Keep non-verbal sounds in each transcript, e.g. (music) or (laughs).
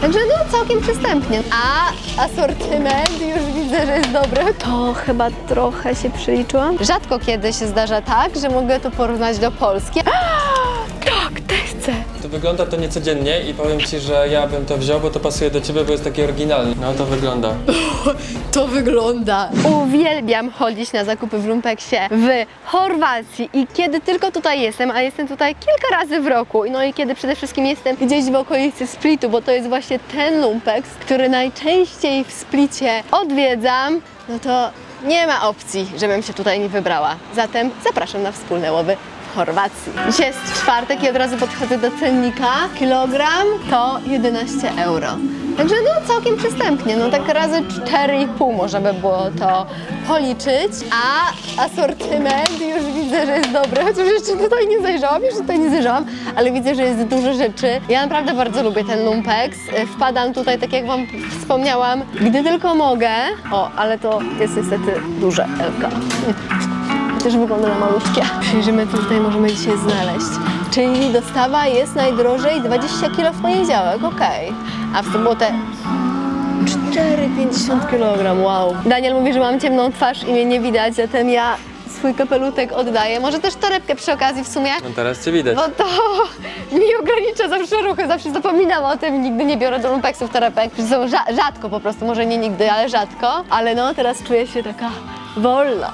Także no całkiem przystępnie. A asortyment już widzę, że jest dobry. To chyba trochę się przeliczyłam. Rzadko kiedy się zdarza tak, że mogę to porównać do Polski. Wygląda to niecodziennie i powiem Ci, że ja bym to wziął, bo to pasuje do Ciebie, bo jest taki oryginalny. No to wygląda. (laughs) To wygląda. Uwielbiam chodzić na zakupy w Lumpeksie w Chorwacji i kiedy tylko tutaj jestem, a jestem tutaj kilka razy w roku, no i kiedy przede wszystkim jestem gdzieś w okolicy Splitu, bo to jest właśnie ten Lumpeks, który najczęściej w Splicie odwiedzam, no to nie ma opcji, żebym się tutaj nie wybrała. Zatem zapraszam na wspólne łowy Chorwacji. Dzisiaj jest czwartek i od razu podchodzę do cennika. Kilogram to 11 euro. Także no całkiem przystępnie, no tak razy 4,5 można by było to policzyć, a asortyment już widzę, że jest dobry, chociaż jeszcze tutaj nie zajrzałam, jeszcze tutaj nie zajrzałam, ale widzę, że jest dużo rzeczy. Ja naprawdę bardzo lubię ten Lumpex, wpadam tutaj, tak jak Wam wspomniałam, gdy tylko mogę. O, ale to jest niestety duże Elka. Też wygląda na malutkie. Przyjrzymy, co tutaj możemy dzisiaj znaleźć. Czyli dostawa jest najdrożej 20 kg w poniedziałek, okej. A w sobotę 4,50 kg, wow. Daniel mówi, że mam ciemną twarz i mnie nie widać, zatem ja swój kapelutek oddaję. Może też torebkę przy okazji w sumie. No teraz Cię widać. Bo to (laughs) mi ogranicza zawsze ruchy, zawsze zapominam o tym, nigdy nie biorę do lumpeksów torebek. Są rza- rzadko po prostu, może nie nigdy, ale rzadko. Ale no, teraz czuję się taka wolna.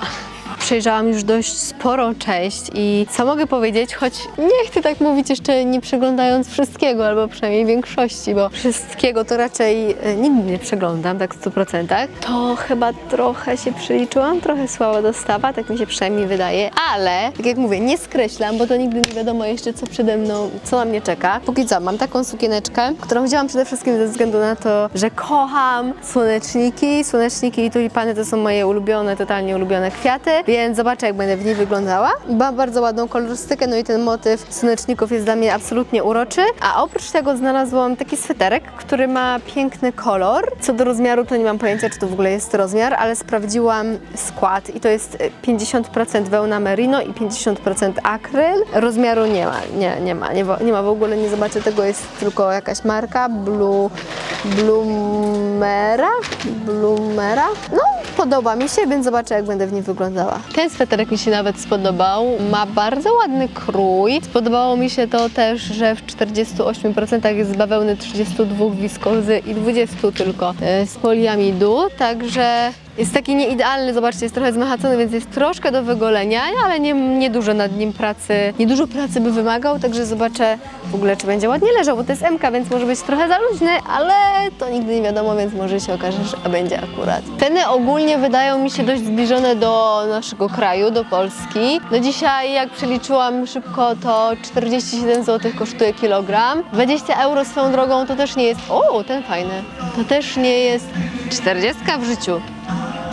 Przejrzałam już dość sporą część i co mogę powiedzieć, choć nie chcę tak mówić jeszcze nie przeglądając wszystkiego, albo przynajmniej większości, bo wszystkiego to raczej e, nigdy nie przeglądam, tak w 100%. To chyba trochę się przeliczyłam, trochę słaba dostawa, tak mi się przynajmniej wydaje, ale tak jak mówię, nie skreślam, bo to nigdy nie wiadomo jeszcze co przede mną, co na mnie czeka. Póki co mam taką sukieneczkę, którą wzięłam przede wszystkim ze względu na to, że kocham słoneczniki. Słoneczniki i tulipany to są moje ulubione, totalnie ulubione kwiaty, więc zobaczę jak będę w niej wyglądała. Ma bardzo ładną kolorystykę, no i ten motyw słoneczników jest dla mnie absolutnie uroczy. A oprócz tego znalazłam taki sweterek, który ma piękny kolor. Co do rozmiaru to nie mam pojęcia, czy to w ogóle jest rozmiar, ale sprawdziłam skład i to jest e, 50% wełna merino i 50% akryl. Rozmiaru nie ma, nie, nie ma, nie, nie ma w ogóle, nie zobaczę tego, jest tylko jakaś marka, Blue, Blumera, Blumera. No, podoba mi się, więc zobaczę, jak będę w niej wyglądała. Ten sweterek mi się nawet spodobał. Ma bardzo ładny krój. Spodobało mi się to też, że w 48% jest z bawełny, 32 wiskozy i 20 tylko e, z poliamidu. Także jest taki nieidealny, zobaczcie, jest trochę zmachacony, więc jest troszkę do wygolenia, ale nie, nie dużo nad nim pracy, nie dużo pracy by wymagał, także zobaczę w ogóle, czy będzie ładnie leżał, bo to jest MK, więc może być trochę za luźny, ale to nigdy nie wiadomo, więc może się okaże, że będzie akurat. Ceny ogólnie wydają mi się dość zbliżone do naszego kraju, do Polski. No dzisiaj, jak przeliczyłam szybko, to 47 zł kosztuje kilogram. 20 euro swoją drogą to też nie jest, o, ten fajny, to też nie jest 40 w życiu.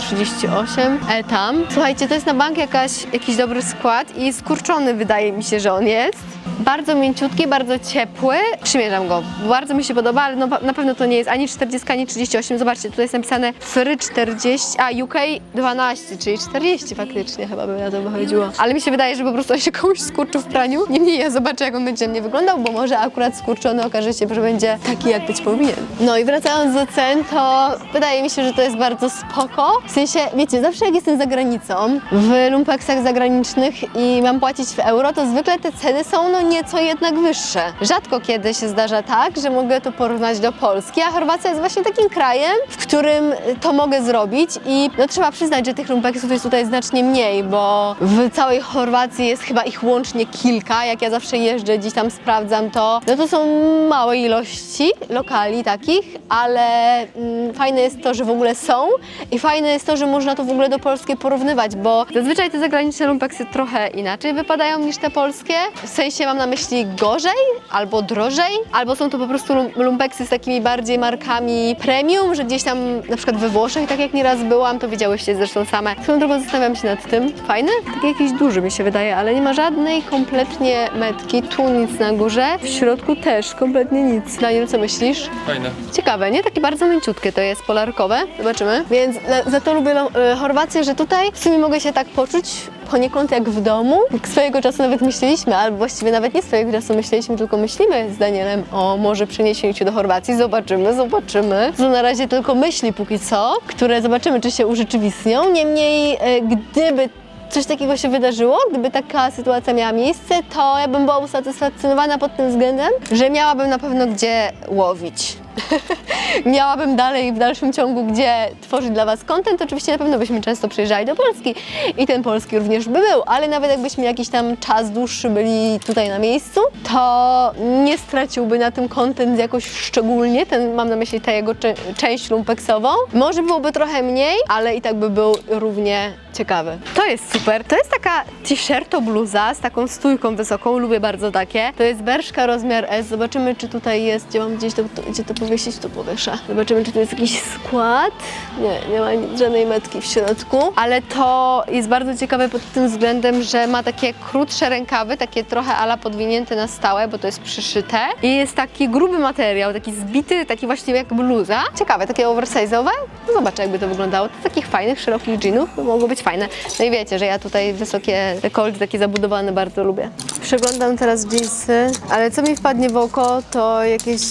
38 e, tam. Słuchajcie, to jest na bank jakaś, jakiś dobry skład i skurczony wydaje mi się, że on jest. Bardzo mięciutki, bardzo ciepły. Przymierzam go. Bardzo mi się podoba, ale no, na pewno to nie jest ani 40, ani 38. Zobaczcie, tutaj jest napisane FRY 40, a UK 12, czyli 40 faktycznie chyba by na to wychodziło. Ale mi się wydaje, że po prostu on się komuś skurczył w praniu. Niemniej ja zobaczę, jak on będzie mnie wyglądał, bo może akurat skurczony okaże się, że będzie taki, jak być powinien. No i wracając do cen, to wydaje mi się, że to jest bardzo spoko. W sensie, wiecie, zawsze jak jestem za granicą, w lumpeksach zagranicznych i mam płacić w euro, to zwykle te ceny są no nieco jednak wyższe. Rzadko kiedy się zdarza tak, że mogę to porównać do Polski, a Chorwacja jest właśnie takim krajem, w którym to mogę zrobić i no trzeba przyznać, że tych lumpeksów jest tutaj znacznie mniej, bo w całej Chorwacji jest chyba ich łącznie kilka. Jak ja zawsze jeżdżę, gdzieś tam sprawdzam to, no to są małe ilości lokali takich, ale mm, fajne jest to, że w ogóle są i fajne jest to, że można to w ogóle do polskiej porównywać, bo zazwyczaj te zagraniczne lumpeksy trochę inaczej wypadają niż te polskie. W sensie mam na myśli gorzej albo drożej, albo są to po prostu lum- lumpeksy z takimi bardziej markami premium, że gdzieś tam na przykład we Włoszech, tak jak nieraz byłam, to widziałyście zresztą same. Swoją drogą zastanawiam się nad tym. Fajne? Taki jakiś duży mi się wydaje, ale nie ma żadnej kompletnie metki. Tu nic na górze, w środku też kompletnie nic. Daniel, co myślisz? Fajne. Ciekawe, nie? Takie bardzo mięciutkie to jest, polarkowe. Zobaczymy. Więc za, to lubię e, Chorwację, że tutaj w sumie mogę się tak poczuć poniekąd jak w domu. Swojego czasu nawet myśleliśmy, albo właściwie nawet nie swojego czasu myśleliśmy, tylko myślimy z Danielem o może przeniesieniu się do Chorwacji. Zobaczymy, zobaczymy. To na razie tylko myśli póki co, które zobaczymy, czy się urzeczywistnią. Niemniej, e, gdyby coś takiego się wydarzyło, gdyby taka sytuacja miała miejsce, to ja bym była usatysfakcjonowana pod tym względem, że miałabym na pewno gdzie łowić. (laughs) miałabym dalej w dalszym ciągu gdzie tworzyć dla Was content. Oczywiście na pewno byśmy często przyjeżdżali do Polski i ten polski również by był, ale nawet jakbyśmy jakiś tam czas dłuższy byli tutaj na miejscu, to nie straciłby na tym content jakoś szczególnie, ten mam na myśli tę jego część lumpeksową. Może byłoby trochę mniej, ale i tak by był równie ciekawy. To jest super. To jest taka t-shirto bluza z taką stójką wysoką, lubię bardzo takie. To jest berszka rozmiar S. Zobaczymy, czy tutaj jest, gdzie mam gdzieś to, gdzie to powiesić, to powieszę. Zobaczymy, czy tu jest jakiś skład. Nie, nie ma żadnej metki w środku, ale to jest bardzo ciekawe pod tym względem, że ma takie krótsze rękawy, takie trochę ala podwinięte na stałe, bo to jest przyszyte i jest taki gruby materiał, taki zbity, taki właściwie jak bluza. Ciekawe, takie oversize'owe. No zobaczę, jakby to wyglądało. To takich fajnych, szerokich jeanów mogło być fajne. No i wiecie, że ja tutaj wysokie dekolty, takie zabudowane bardzo lubię. Przeglądam teraz jeansy, ale co mi wpadnie w oko, to jakieś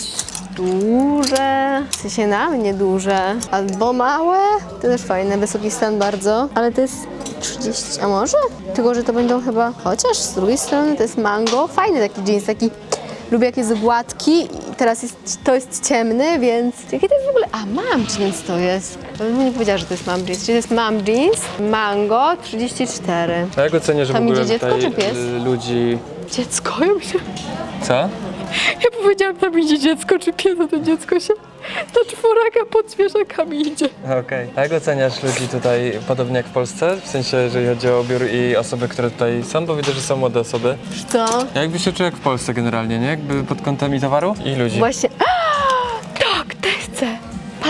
duże, w sensie na mnie duże, albo małe, to też fajne, wysoki stan bardzo, ale to jest 30, a może? Tylko, że to będą chyba, chociaż z drugiej strony to jest mango, fajny taki jeans, taki lubię jak jest gładki. Teraz jest, to jest ciemny, więc jaki to jest w ogóle, a mam jeans to jest, to bym nie powiedziała, że to jest mam jeans, czyli to jest mam jeans, mango 34. A jak oceniasz w Tam ogóle idzie dziecko tutaj czy pies? y, ludzi... Dziecko, ja myślałam, Co? Ja powiedziałam, tam idzie dziecko czy pies, a to dziecko się ta czworaka pod zwierzakami idzie. Okej. A jak oceniasz ludzi tutaj podobnie jak w Polsce? W sensie, jeżeli chodzi o biur i osoby, które tutaj są, bo widzę, że są młode osoby. Co? Ja jakby się czuł jak w Polsce generalnie, nie? Jakby pod kątem i towaru i ludzi. Właśnie. Chcę.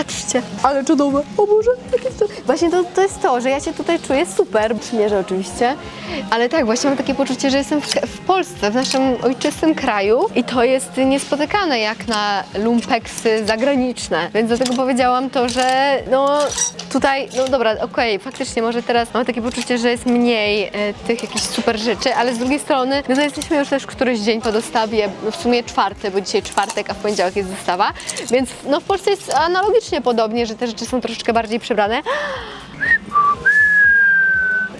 Patrzcie. Ale cudowne. O Boże, jakie to... Właśnie to, to jest to, że ja się tutaj czuję super. Przymierzę oczywiście. Ale tak, właśnie mam takie poczucie, że jestem w, w Polsce, w naszym ojczystym kraju i to jest niespotykane jak na lumpeksy zagraniczne. Więc dlatego powiedziałam to, że no tutaj, no dobra, okej, faktycznie może teraz mam takie poczucie, że jest mniej e, tych jakichś super rzeczy, ale z drugiej strony, no jesteśmy już też któryś dzień po dostawie, no w sumie czwarty, bo dzisiaj czwartek, a w poniedziałek jest dostawa, więc no w Polsce jest analogicznie podobnie, że te rzeczy są troszeczkę bardziej przebrane.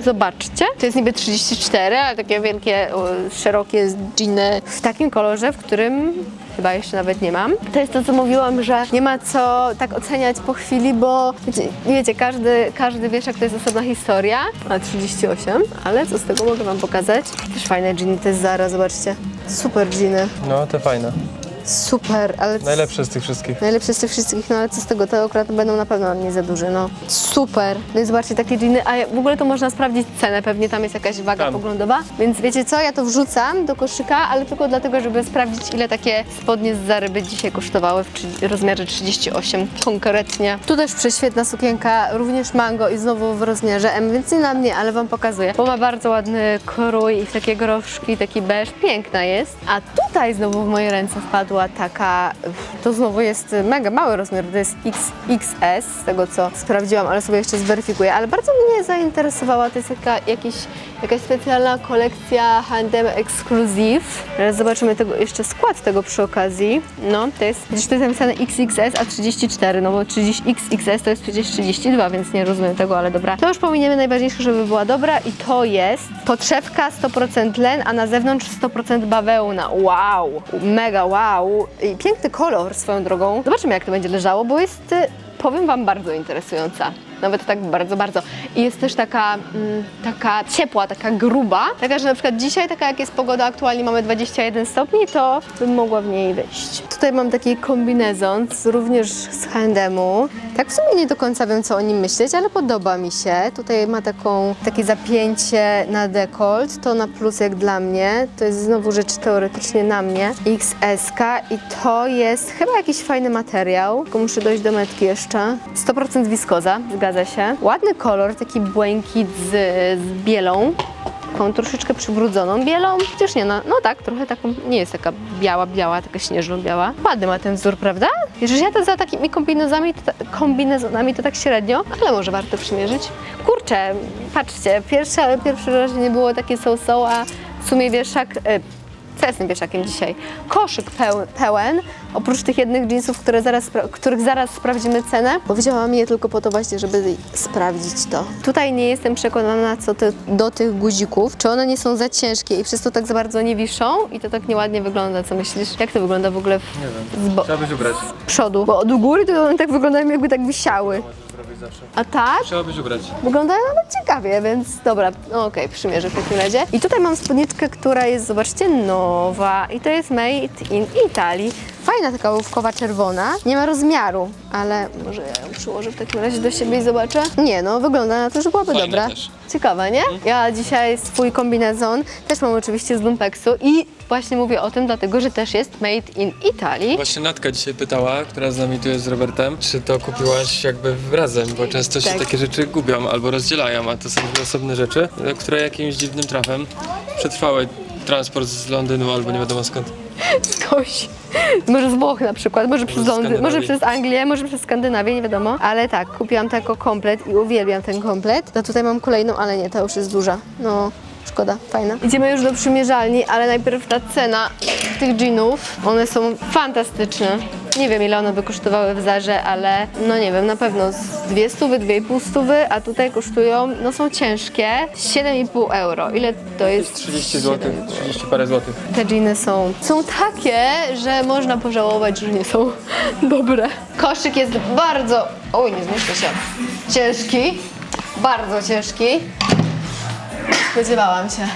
Zobaczcie, to jest niby 34, ale takie wielkie, szerokie dżiny w takim kolorze, w którym chyba jeszcze nawet nie mam. To jest to, co mówiłam, że nie ma co tak oceniać po chwili, bo wiecie, każdy, każdy wieszak to jest osobna historia. A 38, ale co z tego mogę wam pokazać? Też fajne dżiny, to jest Zara, zobaczcie. Super dżiny, No, to fajne. Super, ale... Najlepsze z tych wszystkich. Najlepsze z tych wszystkich, no ale co z tego, to akurat będą na pewno nie za duże, no. Super! No i zobaczcie, takie dżiny, a w ogóle to można sprawdzić cenę, pewnie tam jest jakaś waga Tam. poglądowa, więc wiecie co, ja to wrzucam do koszyka, ale tylko dlatego, żeby sprawdzić, ile takie spodnie z Zary by dzisiaj kosztowały w trzy- rozmiarze 38 konkretnie. Tu też prześwietna sukienka, również mango i znowu w rozmiarze M, więc nie na mnie, ale wam pokazuję, bo ma bardzo ładny krój i w takie groszki, taki beż, piękna jest. A tutaj znowu w moje ręce wpadła taka, to znowu jest mega mały rozmiar, to jest XXS, z tego co sprawdziłam, ale sobie jeszcze zweryfikuję, ale bardzo mnie zainteresowała, to jest jaka, jakiś, jakaś specjalna kolekcja H&M Exclusive. Teraz zobaczymy tego, jeszcze skład tego przy okazji. No, to jest, widzisz, to jest napisane XXS, a 34, no bo 30 XXS to jest przecież 32, więc nie rozumiem tego, ale dobra. To już pominiemy najważniejsze, żeby była dobra i to jest podszewka 100% len, a na zewnątrz 100% bawełna. Wow! Mega wow! I piękny kolor swoją drogą. Zobaczymy, jak to będzie leżało, bo jest, powiem Wam, bardzo interesująca. Nawet tak bardzo, bardzo. I jest też taka, mm, taka ciepła, taka gruba. Taka, że na przykład dzisiaj, taka jak jest pogoda, aktualnie mamy 21 stopni, to bym mogła w niej wyjść. Tutaj mam taki kombinezon, również z H&M-u. Tak w sumie nie do końca wiem, co o nim myśleć, ale podoba mi się. Tutaj ma taką, takie zapięcie na dekolt, to na plus jak dla mnie. To jest znowu rzecz teoretycznie na mnie. XS i to jest chyba jakiś fajny materiał, tylko muszę dojść do metki jeszcze. 100% wiskoza, zgadza się. Ładny kolor, taki błękit z, z bielą. lekką, troszeczkę przybrudzoną bielą. Chociaż nie, no, no tak, trochę taką, nie jest taka biała, biała, taka śnieżno-biała. Ładny ma ten wzór, prawda? Jeżeli ja to za takimi kombinezonami, to, kombinezonami to tak średnio, ale może warto przymierzyć. Kurczę, patrzcie, pierwsze, pierwsze wrażenie było takie so-so, a w sumie wieszak... E, co jestem wieszakiem dzisiaj? Koszyk peł, pełen, oprócz tych jednych jeansów, które zaraz, których zaraz sprawdzimy cenę, bo wzięłam je tylko po to właśnie, żeby sprawdzić to. Tutaj nie jestem przekonana co ty, do tych guzików, czy one nie są za ciężkie i przez to tak za bardzo nie wiszą i to tak nieładnie wygląda, co myślisz? Jak to wygląda w ogóle w, Nie wiem. z bo- Trzeba byś ubrać. przodu? Bo od góry to one tak wyglądają jakby tak wisiały. Zawsze. A tak? Trzeba byś ubrać. Wyglądają nawet ciekawie, więc dobra, no okej, przymierzę w takim razie. I tutaj mam spódniczkę, która jest, zobaczcie, nowa i to jest made in Italy. Fajna taka łówkowa czerwona, nie ma rozmiaru, ale może ja ją przyłożę w takim razie do siebie i zobaczę. Nie no, wygląda na to, że byłaby Fajna dobra. też. Ciekawe, nie? Ja dzisiaj swój kombinezon też mam oczywiście z lumpeksu i właśnie mówię o tym dlatego, że też jest made in Italy. Właśnie Natka dzisiaj pytała, która z nami tu jest z Robertem, czy to kupiłaś jakby razem, bo często się Tak. takie rzeczy gubią albo rozdzielają, a to są dwie osobne rzeczy, które jakimś dziwnym trafem przetrwały transport z Londynu albo nie wiadomo skąd. Ktoś. Może z Włoch na przykład, może przez z Londyn, może Skandynawii. przez Anglię, może przez Skandynawię, nie wiadomo. Ale tak, kupiłam tako komplet i uwielbiam ten komplet. No tutaj mam kolejną, ale nie, ta już jest duża. No, szkoda, fajna. Idziemy już do przymierzalni, ale najpierw ta cena tych jeanów. One są fantastyczne. Nie wiem ile one by kosztowały w Zarze, ale no nie wiem, na pewno z dwie stówy, dwie i pół stówy, a tutaj kosztują, no są ciężkie, 7,5 euro. Ile to jest? 30 zł, 30 parę złotych. Te dżiny są, są takie, że można pożałować, że nie są (laughs) dobre. Koszyk jest bardzo, oj nie zmieszczę się, ciężki, bardzo ciężki. Spodziewałam się.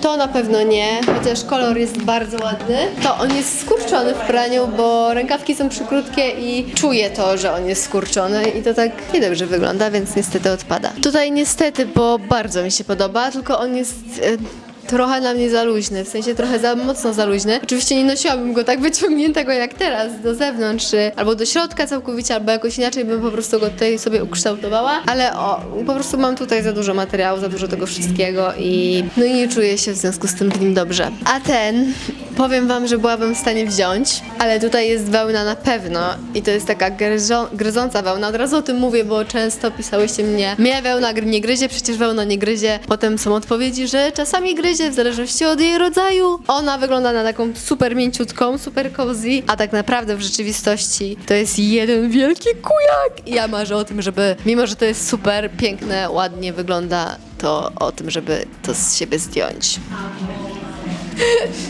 To na pewno nie, chociaż kolor jest bardzo ładny. To on jest skurczony w praniu, bo rękawki są przykrótkie i czuję to, że on jest skurczony i to tak niedobrze wygląda, więc niestety odpada. Tutaj niestety, bo bardzo mi się podoba, tylko on jest... e, trochę na mnie za luźny, w sensie trochę za mocno za luźny. Oczywiście nie nosiłabym go tak (laughs) wyciągniętego jak teraz do zewnątrz, czy- albo do środka całkowicie, albo jakoś inaczej bym po prostu go tutaj sobie ukształtowała, ale o, po prostu mam tutaj za dużo materiału, za dużo tego wszystkiego i no i nie czuję się w związku z tym w nim dobrze. A ten, powiem wam, że byłabym w stanie wziąć, ale tutaj jest wełna na pewno i to jest taka gryzo, gryząca wełna. Od razu o tym mówię, bo często pisałyście mnie, mnie wełna nie gryzie, przecież wełna nie gryzie. Potem są odpowiedzi, że czasami gryzie, w zależności od jej rodzaju. Ona wygląda na taką super mięciutką, super cozy, a tak naprawdę w rzeczywistości to jest jeden wielki kujak. I ja marzę o tym, żeby, mimo że to jest super piękne, ładnie wygląda, to o tym, żeby to z siebie zdjąć.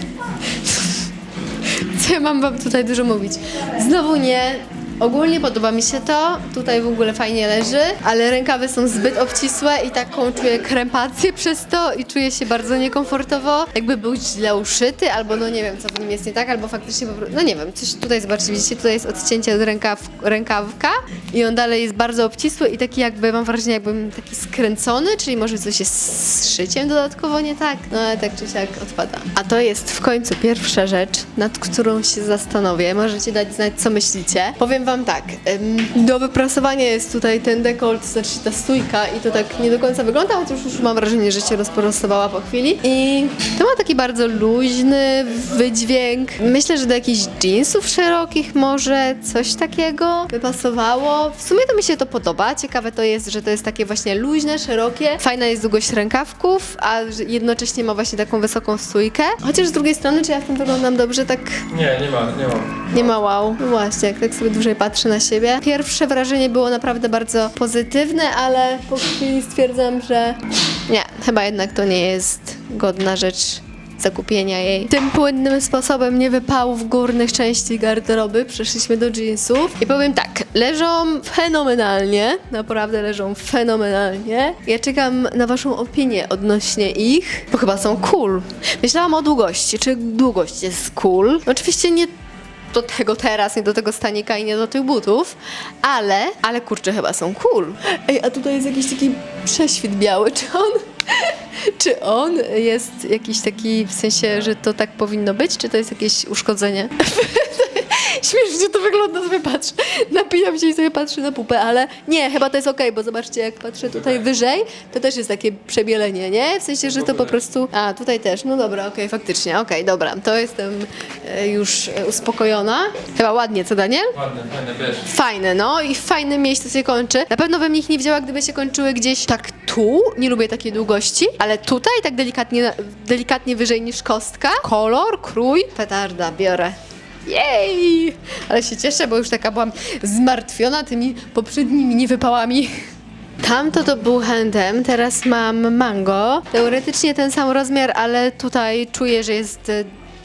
(laughs) Co ja mam wam tutaj dużo mówić? Znowu nie. Ogólnie podoba mi się to, tutaj w ogóle fajnie leży, ale rękawy są zbyt obcisłe i taką czuję krępację (laughs) przez to i czuję się bardzo niekomfortowo, jakby był źle uszyty, albo no nie wiem, co w nim jest nie tak, albo faktycznie no nie wiem, coś tutaj zobaczcie, widzicie, tutaj jest odcięcie od rękaw, rękawka i on dalej jest bardzo obcisły i taki jakby, mam wrażenie, jakbym taki skręcony, czyli może coś jest z szyciem dodatkowo nie tak, no ale tak czy siak odpada. A to jest w końcu pierwsza rzecz, nad którą się zastanowię. Możecie dać znać, co myślicie. Powiem wam tak, do wyprasowania jest tutaj ten dekolt, znaczy ta stójka i to tak nie do końca wygląda, chociaż już mam wrażenie, że się rozprostowała po chwili. I to ma taki bardzo luźny wydźwięk. Myślę, że do jakichś jeansów szerokich może coś takiego by pasowało. W sumie to mi się to podoba. Ciekawe to jest, że to jest takie właśnie luźne, szerokie. Fajna jest długość rękawków, a jednocześnie ma właśnie taką wysoką stójkę. Chociaż z drugiej strony, czy ja w tym wyglądam dobrze, tak Nie, nie ma, nie ma. nie ma wow. No właśnie, jak tak sobie dłużej patrzę na siebie. Pierwsze wrażenie było naprawdę bardzo pozytywne, ale po chwili stwierdzam, że nie, chyba jednak to nie jest godna rzecz zakupienia jej. Tym płynnym sposobem nie wypałów górnych części garderoby przeszliśmy do jeansów i powiem tak, leżą fenomenalnie, naprawdę leżą fenomenalnie. Ja czekam na waszą opinię odnośnie ich, bo chyba są cool. Myślałam o długości, czy długość jest cool. Oczywiście nie do tego teraz, nie do tego stanika i nie do tych butów, ale, ale kurczę, chyba są cool. Ej, a tutaj jest jakiś taki prześwit biały, czy on, (laughs) czy on jest jakiś taki, w sensie, że to tak powinno być, czy to jest jakieś uszkodzenie? (laughs) Śmiesznie to wygląda, sobie patrz, napis Zmieniam się i sobie patrzę na pupę, ale nie, chyba to jest okej, bo zobaczcie, jak patrzę tutaj wyżej, to też jest takie przebielenie, nie? W sensie, że to po prostu... A, tutaj też, no dobra, okej, faktycznie, okej, dobra, to jestem e, już e, uspokojona. Chyba ładnie, co Daniel? Ładne, fajne, wiesz. Fajne, no i w fajnym miejscu się kończy. Na pewno bym ich nie wzięła, gdyby się kończyły gdzieś tak tu. Nie lubię takiej długości, ale tutaj tak delikatnie, delikatnie wyżej niż kostka. Kolor, krój, petarda, biorę. Jej! Ale się cieszę, bo już taka byłam zmartwiona tymi poprzednimi niewypałami. Tamto to był handem, teraz mam mango. Teoretycznie ten sam rozmiar, ale tutaj czuję, że jest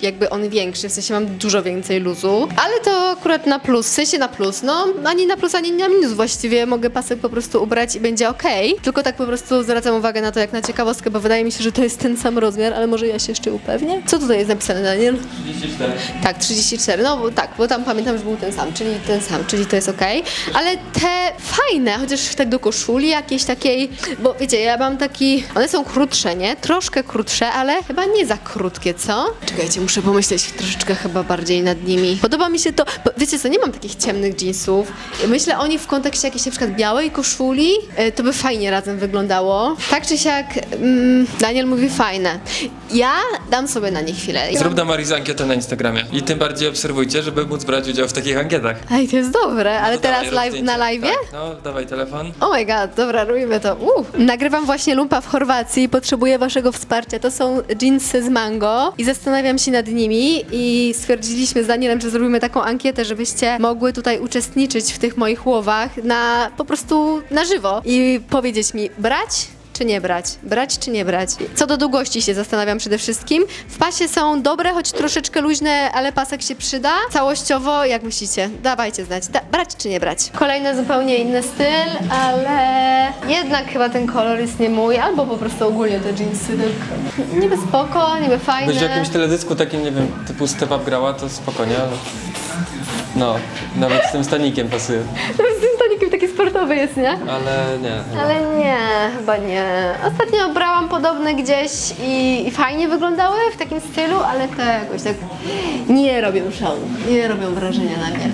jakby on większy, w sensie mam dużo więcej luzu. Ale to akurat na plus, w sensie na plus, no ani na plus, ani na minus właściwie. Mogę pasek po prostu ubrać i będzie ok. Tylko tak po prostu zwracam uwagę na to jak na ciekawostkę, bo wydaje mi się, że to jest ten sam rozmiar, ale może ja się jeszcze upewnię. Co tutaj jest napisane, Daniel? 34. Tak, 34, no bo tak, bo tam pamiętam, że był ten sam, czyli ten sam, czyli to jest okej. Ale te fajne, chociaż tak do koszuli jakiejś takiej, bo wiecie, ja mam taki, one są krótsze, nie? Troszkę krótsze, ale chyba nie za krótkie, co? Czekajcie, muszę pomyśleć troszeczkę chyba bardziej nad nimi. Podoba mi się to, bo wiecie co, nie mam takich ciemnych jeansów. Myślę o nich w kontekście jakiejś na przykład białej koszuli, e, to by fajnie razem wyglądało. Tak czy siak, mm, Daniel mówi fajne. Ja dam sobie na nie chwilę. Zrób na Maris ankietę na Instagramie. I tym bardziej obserwujcie, żeby móc brać udział w takich ankietach. Ej, to jest dobre, ale No teraz dawaj, live, na live? Tak, no, dawaj telefon. Oh my god, dobra, robimy to. Uh. Nagrywam właśnie lumpa w Chorwacji i potrzebuję waszego wsparcia. To są jeansy z mango i zastanawiam się nad nimi i stwierdziliśmy z Danielem, że zrobimy taką ankietę, żebyście mogły tutaj uczestniczyć w tych moich łowach na po prostu na żywo i powiedzieć mi brać czy nie brać? Brać czy nie brać? Co do długości się zastanawiam przede wszystkim. W pasie są dobre, choć troszeczkę luźne, ale pasek się przyda. Całościowo, jak myślicie? Dawajcie znać. Da- brać czy nie brać? Kolejny zupełnie inny styl, ale jednak chyba ten kolor jest nie mój, albo po prostu ogólnie te jeansy tak niby spoko, niby fajne. Byś w jakimś teledysku takim, nie wiem, typu Step Up grała, to spokojnie, ale... No, nawet z tym stanikiem pasuje. (laughs) sportowy jest, nie? Ale nie. chyba. Ale nie, chyba nie. Ostatnio brałam podobne gdzieś i, i fajnie wyglądały w takim stylu, ale te jakoś tak nie robią szału, nie robią wrażenia na mnie.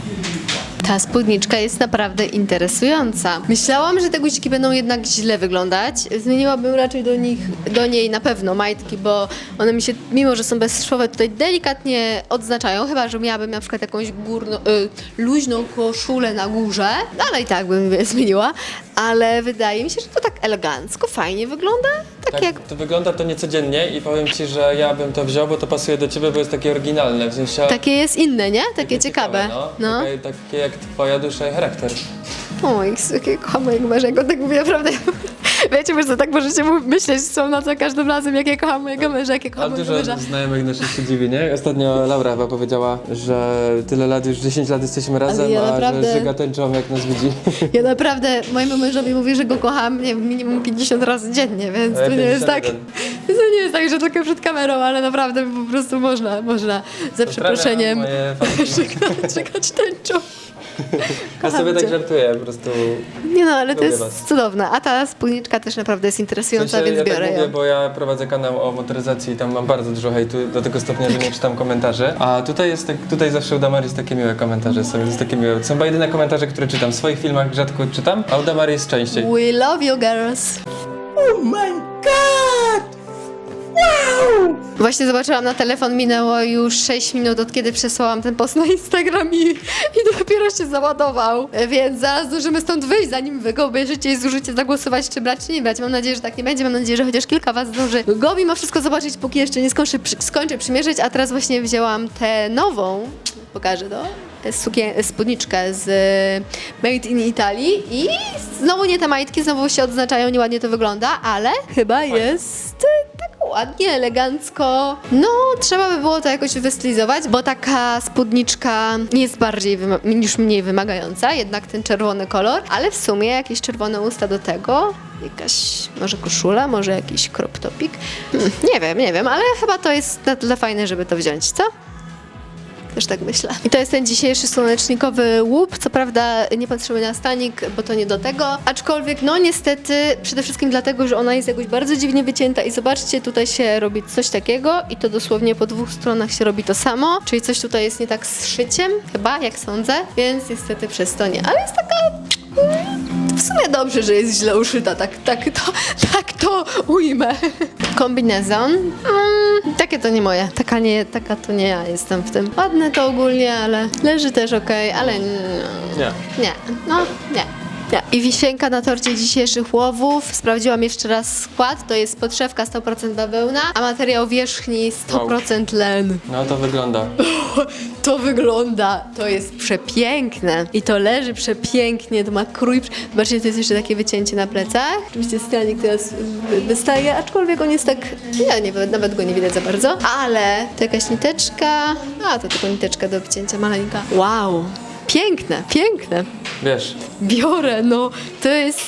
Ta spódniczka jest naprawdę interesująca. Myślałam, że te guziki będą jednak źle wyglądać. Zmieniłabym raczej do nich, do niej na pewno majtki, bo one mi się, mimo że są bezszwowe, tutaj delikatnie odznaczają, chyba, że miałabym na przykład jakąś górną, y, luźną koszulę na górze, no, ale i tak bym je zmieniła, ale wydaje mi się, że to tak elegancko, fajnie wygląda, tak, Tak, jak to wygląda to niecodziennie i powiem ci, że ja bym to wziął, bo to pasuje do ciebie, bo jest takie oryginalne, w sensie... takie jest inne, nie? Takie ciekawe. No, No. Takie, takie jak twoja dusza i charakter. O, jakie kocham mojego męża, jak on tak mówi, naprawdę. Wiecie, że tak możecie mu- myśleć co na co każdym razem, jak ja kocham mojego męża, jak ja kocham Ale mojego dużo męża. znajomych naszych się dziwi, nie? Ostatnio Laura chyba powiedziała, że tyle lat, już 10 lat jesteśmy razem, ja a naprawdę- że żyga tęczą jak nas widzi. Ja naprawdę mojemu mężowi mówię, że go kocham nie wiem, minimum 50 razy dziennie, więc to nie jest tak. 51. To nie jest tak, że tylko przed kamerą, ale naprawdę po prostu można, można za przeproszeniem Moje fanki. (laughs) żegnać, żegnać tęczą. Ja sobie tak żartuję, po prostu. Nie no, ale to Lubię jest was. cudowne. A ta spódniczka też naprawdę jest W interesująca, sensie, więc ja biorę tak ją. mówię, bo ja prowadzę kanał o motoryzacji i tam mam bardzo dużo hejtu, do tego stopnia, że nie czytam komentarzy. A tutaj jest tak, tutaj zawsze u Damaris takie miłe komentarze są, jest takie miłe. Są chyba jedyne komentarze, które czytam. W swoich filmach rzadko czytam, a u Damaris częściej. We love you girls. Właśnie zobaczyłam na telefon, minęło już 6 minut od kiedy przesłałam ten post na Instagram i, i dopiero się załadował. Więc zaraz zdążymy stąd wyjść, zanim wy go obejrzycie i zdążycie zagłosować, czy brać, czy nie brać. Mam nadzieję, że tak nie będzie. Mam nadzieję, że chociaż kilka was zdąży go mimo wszystko zobaczyć, póki jeszcze nie skończę, przy, skończę przymierzyć, a teraz właśnie wzięłam tę nową, pokażę to, sukien- spódniczkę z e, Made in Italy i znowu nie te majtki, znowu się odznaczają, nieładnie to wygląda, ale chyba jest tak ładnie, elegancko. No, trzeba by było to jakoś wystylizować, bo taka spódniczka jest bardziej wyma- niż mniej wymagająca, jednak ten czerwony kolor, ale w sumie jakieś czerwone usta do tego, jakaś może koszula, może jakiś crop topik. Hmm, nie wiem, nie wiem, ale chyba to jest na tyle fajne, żeby to wziąć, co? Też tak myślę. I to jest ten dzisiejszy słonecznikowy łup. Co prawda nie patrzymy na stanik, bo to nie do tego. Aczkolwiek, no niestety, przede wszystkim dlatego, że ona jest jakoś bardzo dziwnie wycięta i zobaczcie, tutaj się robi coś takiego i to dosłownie po dwóch stronach się robi to samo. Czyli coś tutaj jest nie tak z szyciem, chyba, jak sądzę. Więc niestety przez to nie. Ale jest taka w sumie dobrze, że jest źle uszyta, tak, tak, to, tak to ujmę. Kombinezon. Mm, takie to nie moje. Taka, nie, taka to nie ja jestem w tym. Ładne to ogólnie, ale leży też ok, ale. Nie. Nie, no nie. Nie. I wisienka na torcie dzisiejszych łowów. Sprawdziłam jeszcze raz skład. To jest podszewka 100% bawełna, a materiał wierzchni 100% len. No to wygląda. (laughs) To wygląda, to jest przepiękne. I to leży przepięknie, to ma krój. Zobaczcie, to jest jeszcze takie wycięcie na plecach. Oczywiście stanik teraz wy- wystaje, aczkolwiek on jest tak, ja nie, nawet go nie widać za bardzo. Ale to jakaś niteczka, a to tylko niteczka do obcięcia, maleńka. Wow, piękne, piękne. Wiesz, Biorę, no, to jest...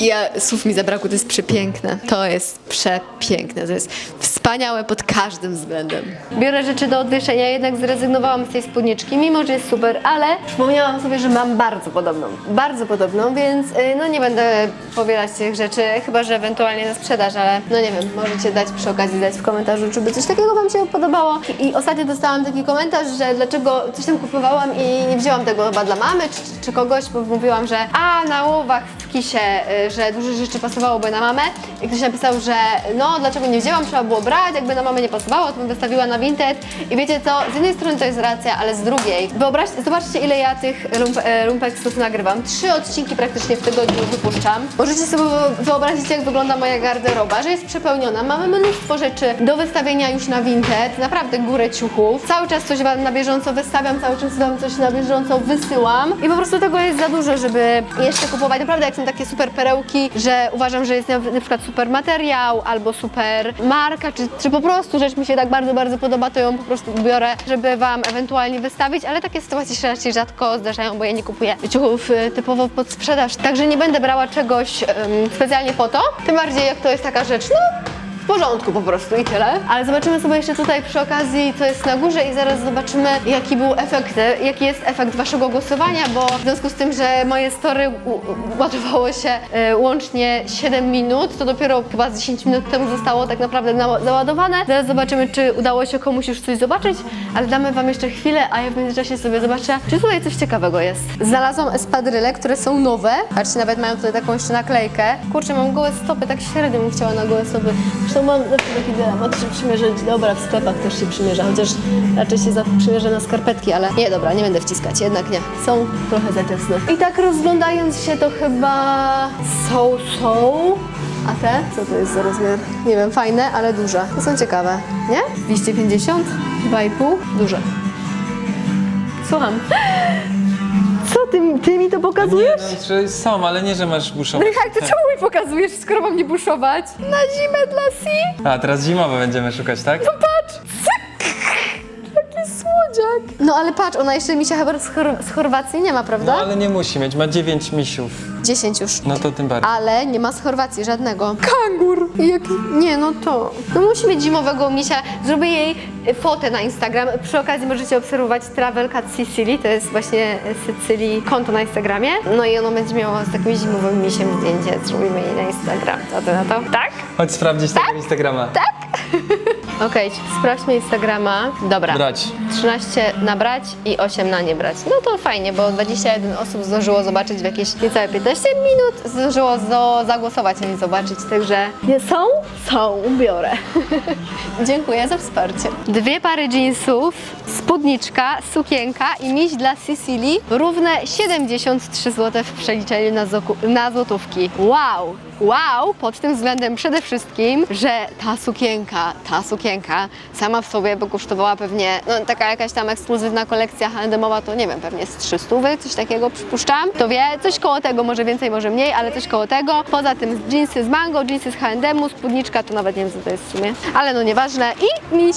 Ja, słów mi zabrakło, to jest przepiękne. To jest przepiękne, to jest wspaniałe pod każdym względem. Biorę rzeczy do odwieszenia, jednak zrezygnowałam z tej spódniczki, mimo że jest super, ale przypomniałam sobie, że mam bardzo podobną. Bardzo podobną, więc y, no nie będę powielać tych rzeczy, chyba że ewentualnie na sprzedaż, ale no nie wiem, możecie dać przy okazji dać w komentarzu, czy by coś takiego Wam się podobało. I, ostatnio dostałam taki komentarz, że dlaczego coś tam kupowałam i nie wzięłam tego chyba dla mamy czy, czy kogoś, bo mówiłam, że a na łowach w kisie, y, że dużo rzeczy pasowałoby na mamę. I ktoś napisał, że no dlaczego nie wzięłam, trzeba było brać, jakby na mamę nie pasowało, to bym wystawiła na Vinted. I wiecie co, z jednej strony to jest racja, ale z drugiej, wyobraźcie, zobaczcie ile ja tych lump, e, nagrywam, trzy odcinki praktycznie w tygodniu wypuszczam. Możecie sobie wyobrazić jak wygląda moja garderoba, że jest przepełniona, mamy mnóstwo rzeczy do wystawienia już na Vinted, naprawdę górę ciuchów, cały czas coś Wam na bieżąco wystawiam, cały czas Wam coś na bieżąco wysyłam. I po prostu tego jest za dużo, żeby jeszcze kupować. Naprawdę jak są takie super perełki, że uważam, że jest na, na przykład super materiał albo super marka, czy, czy po prostu rzecz mi się tak bardzo, bardzo podoba, to ją po prostu biorę, żeby Wam ewentualnie wystawić, ale takie sytuacje się raczej rzadko zdarzają, bo ja nie kupuję ciuchów y, typowo pod sprzedaż, także nie będę brała czegoś em, specjalnie po to, tym bardziej jak to jest taka rzecz, no porządku po prostu i tyle. Ale zobaczymy sobie jeszcze tutaj przy okazji, co jest na górze i zaraz zobaczymy, jaki był efekt, jaki jest efekt waszego głosowania, bo w związku z tym, że moje story ładowało się e, łącznie 7 minut, to dopiero chyba z 10 minut temu zostało tak naprawdę na- załadowane. Zaraz zobaczymy, czy udało się komuś już coś zobaczyć, ale damy wam jeszcze chwilę, a ja w międzyczasie sobie zobaczę, czy tutaj coś ciekawego jest. Znalazłam espadryle, które są nowe. Patrzcie, nawet mają tutaj taką jeszcze naklejkę. Kurczę, mam gołe stopy, tak średnio bym chciała na gołe stopy. Zresztą mam zawsze taki dylemat, czy przymierzyć. Dobra, w sklepach też się przymierza, chociaż raczej się za- na skarpetki, ale nie, dobra, nie będę wciskać, jednak nie. Są trochę za ciasne. I tak rozglądając się, to chyba są, są. A te? Co to jest za rozmiar? Nie wiem, fajne, ale duże. To są ciekawe, nie? 250? 2,5? Duże. Słucham. Ty, mi- ty mi to nie, pokazujesz? no, że są, ale nie, że masz buszować. Jak to czemu mi pokazujesz, skoro mam nie buszować? Na zimę dla Si? A, teraz zimowe będziemy szukać, tak? Patrz! Jaki słodziak! No ale patrz, ona jeszcze misia chyba z, Chor- z Chorwacji nie ma, No prawda? ale nie musi mieć, ma 9 misiów. 10 już. No to tym bardziej. Ale nie ma z Chorwacji żadnego. Kangur! Jaki? Nie, no to. No musi mieć zimowego misia. Zrobię jej fotę na Instagram. Przy okazji możecie obserwować Travel Cat Sicily, to jest właśnie Sycylii konto na Instagramie. No i ono będzie miało z takim zimowym misiem zdjęcie. Zrobimy jej na Instagram. Co ty na to? Tak? Chodź sprawdzić tego Instagrama. (laughs) Okej, sprawdźmy Instagrama. Dobra. Brać. 13 nabrać i 8 na nie brać. No to fajnie, bo 21 osób zdążyło zobaczyć w jakieś niecałe 15 minut, zdążyło zo- zagłosować, a nie zobaczyć, także nie są? Są, biorę. (laughs) Dziękuję za wsparcie. Dwie pary jeansów, spódniczka, sukienka i miś dla Sicilii równe 73 zł w przeliczeniu na, zoku- na złotówki. Wow! Wow, pod tym względem przede wszystkim, że ta sukienka, ta sukienka sama w sobie by kosztowała pewnie, no taka jakaś tam ekskluzywna kolekcja handemowa, to nie wiem, pewnie z 300, coś takiego przypuszczam. To wie, coś koło tego, może więcej, może mniej, ale coś koło tego. Poza tym jeansy z Mango, jeansy z H&M-u, spódniczka to nawet nie wiem co to jest w sumie, ale no nieważne. I miś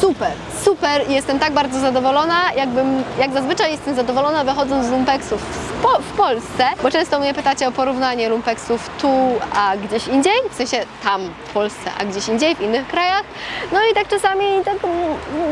Super, super. Jestem tak bardzo zadowolona, jakbym, jak zazwyczaj jestem zadowolona wychodząc z lumpeksów po, w Polsce, bo często mnie pytacie o porównanie lumpeksów tu, a gdzieś indziej, w sensie tam w Polsce, a gdzieś indziej, w innych krajach. No i tak czasami tak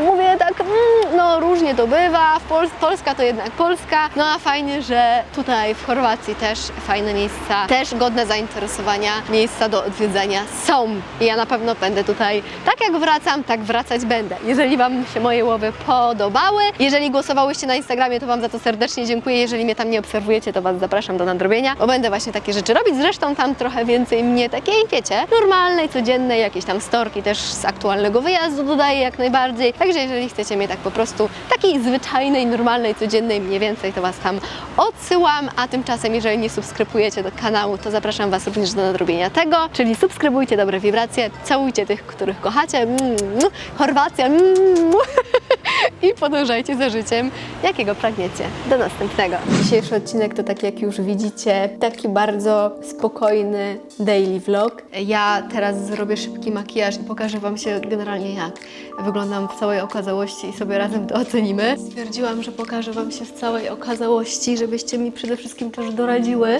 mówię tak, mm, no różnie to bywa, Pol Polska to jednak Polska, no a fajnie, że tutaj w Chorwacji też fajne miejsca, też godne zainteresowania, miejsca do odwiedzania są. I ja na pewno będę tutaj, tak jak wracam, tak wracać będę. Jeżeli Wam się moje łowy podobały, jeżeli głosowałyście na Instagramie, to Wam za to serdecznie dziękuję. Jeżeli mnie tam nie obserwujecie, to Was zapraszam do nadrobienia, bo będę właśnie takie rzeczy robić. Zresztą tam trochę więcej mnie takiej, wiecie, normalnej, codziennej, jakieś tam storki też z aktualnego wyjazdu dodaję jak najbardziej. Także jeżeli chcecie mnie tak po prostu takiej zwyczajnej, normalnej, codziennej mniej więcej, to Was tam odsyłam. A tymczasem, jeżeli nie subskrybujecie do kanału, to zapraszam Was również do nadrobienia tego, czyli subskrybujcie dobre wibracje, całujcie tych, których kochacie. Mm, mm, Chorwacja. mm, (laughs) (laughs) i podążajcie za życiem, jakiego pragniecie. Do następnego. Dzisiejszy odcinek to tak jak już widzicie, taki bardzo spokojny daily vlog. Ja teraz zrobię szybki makijaż i pokażę Wam się generalnie jak wyglądam w całej okazałości i sobie razem to ocenimy. Stwierdziłam, że pokażę Wam się w całej okazałości, żebyście mi przede wszystkim też doradziły,